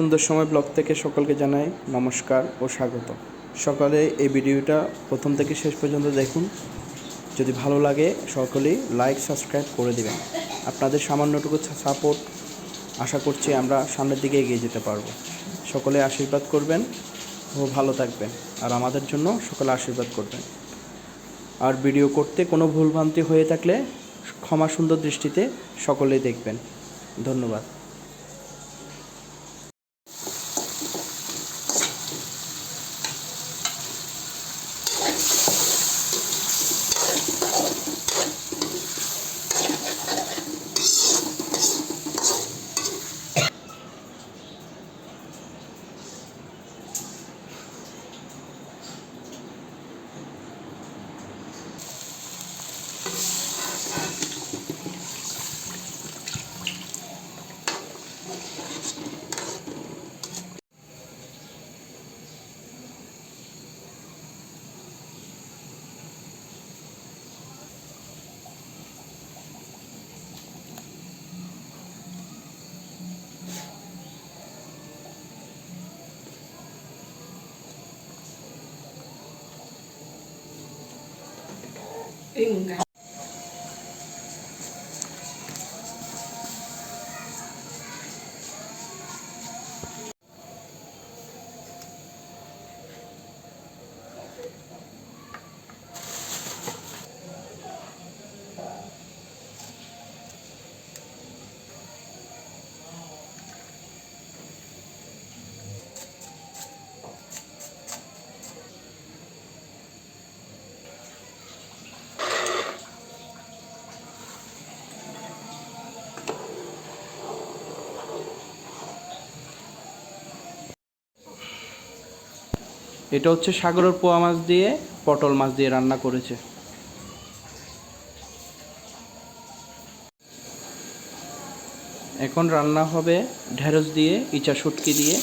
সুন্দর সময় ব্লগ থেকে সকলকে জানাই নমস্কার ও স্বাগত। সকালে এই ভিডিওটা প্রথম থেকে শেষ পর্যন্ত দেখুন। যদি ভালো লাগে সকলেই লাইক, সাবস্ক্রাইব করে দিবেন। আপনাদের সামান্যটুকু সাপোর্ট আশা করছি আমরা সামনের দিকে এগিয়ে যেতে পারব। সকলে আশীর্বাদ করবেন ও ভালো থাকবেন। আর আমাদের জন্য সকলে আশীর্বাদ করবেন। আর ভিডিও করতে কোনো ভুলভ্রান্তি হয়ে থাকলে ক্ষমা সুন্দর দৃষ্টিতে সকলেই দেখবেন। ধন্যবাদ। 应该 এটা হচ্ছে সাগরের পোয়া মাছ দিয়ে, পটল মাছ দিয়ে রান্না করেছে। এখন রান্না হবে ঢেঁড়স দিয়ে, ইচা শুটকি দিয়ে।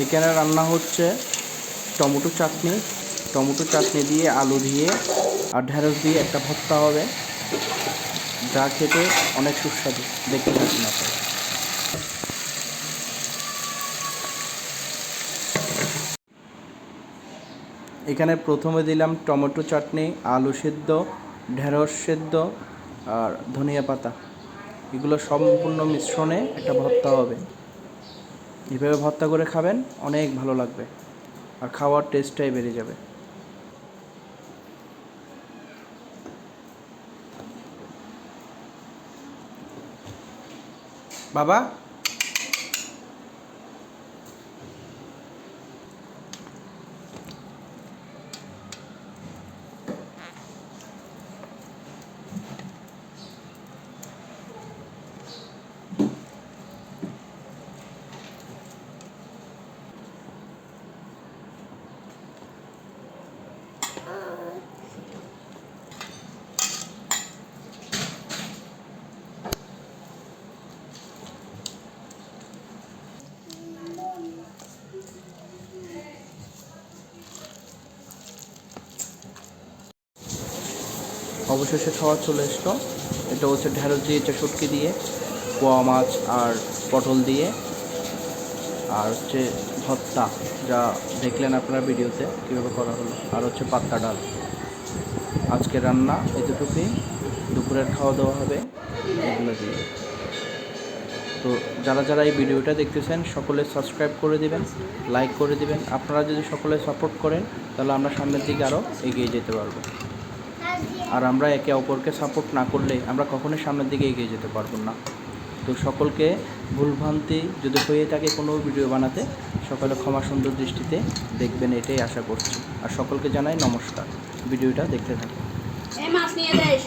এখানে রান্না হচ্ছে টমেটো চাটনি। টমেটো চাটনি দিয়ে আলু দিয়ে আর ঢেঁড়স দিয়ে একটা ভর্তা হবে। যা খেতে অনেক সুস্বাদু, দেখতে পাচ্ছেন আপনারা। এখানে প্রথমে দিলাম টমেটো চাটনি, আলু সেদ্ধ, ঢেঁড়স সেদ্ধ আর ধনিয়া পাতা। এগুলো সম্পূর্ণ মিশ্রণে একটা ভর্তা হবে। এভাবে ভর্তা করে খাবেন অনেক ভালো লাগবে। আর খাওয়ার টেস্টটাই বেড়ে যাবে। বাবা? অবশেষে খাওয়া চলে এসলো। এটা হচ্ছে ঢেঁড়স দিয়ে চশুটকি দিয়ে, পোয়া মাছ আর পটল দিয়ে। আর হচ্ছে ভত্তা যা দেখলেন আপনারা ভিডিওতে কীভাবে করা হলো। আর হচ্ছে পাত্তা ডাল। আজকে রান্না এতটুকুই। দুপুরের খাওয়া দাওয়া হবে এগুলো দিয়ে। তো যারা যারা এই ভিডিওটা দেখতেছেন, সকলে সাবস্ক্রাইব করে দিবেন, লাইক করে দিবেন। আপনারা যদি সকলে সাপোর্ট করেন, তাহলে আমরা সামনের দিকে আরও এগিয়ে যেতে পারব। আর আমরা একে অপরকে সাপোর্ট না করলে আমরা কখনোই সামনের দিকে এগিয়ে যেতে পারব না। তো সকলকে ভুলভ্রান্তি যদি হয়ে থাকে কোনো ভিডিও বানাতে সকলে ক্ষমা সুন্দর দৃষ্টিতে দেখবেন এটাই আশা করছি। আর সকলকে জানাই নমস্কার। ভিডিওটা দেখতে থাকুন। মাছ নিয়ে যাস।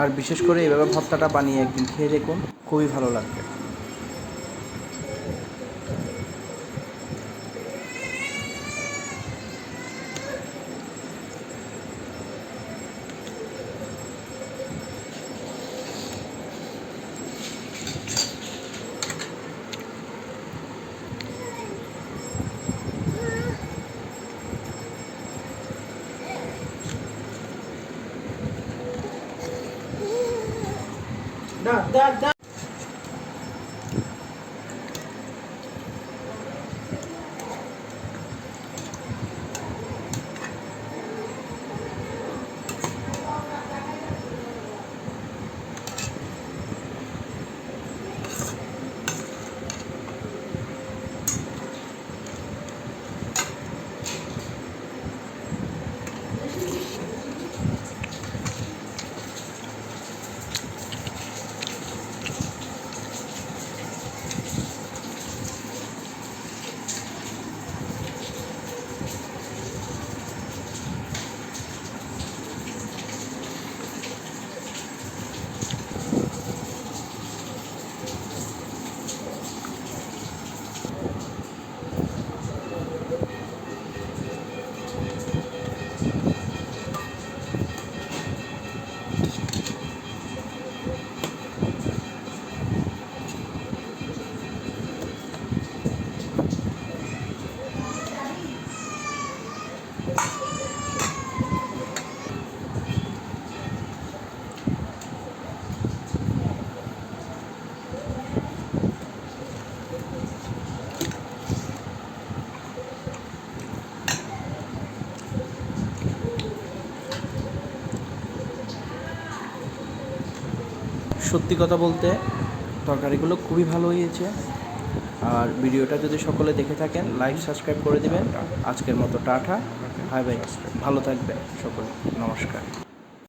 আর বিশেষ করে এইভাবে ভর্তাটা বানিয়ে একদিন খেয়ে দেখুন খুবই ভালো লাগবে। Да, да, да. সত্যি কথা বলতে তরকারিগুলো খুবই ভালো হয়েছে। আর ভিডিওটা যদি সকলে দেখে থাকেন লাইক সাবস্ক্রাইব করে দেবেন। আজকের মতো টাটা। হাই বাই ভালো থাকবে সকলে। নমস্কার।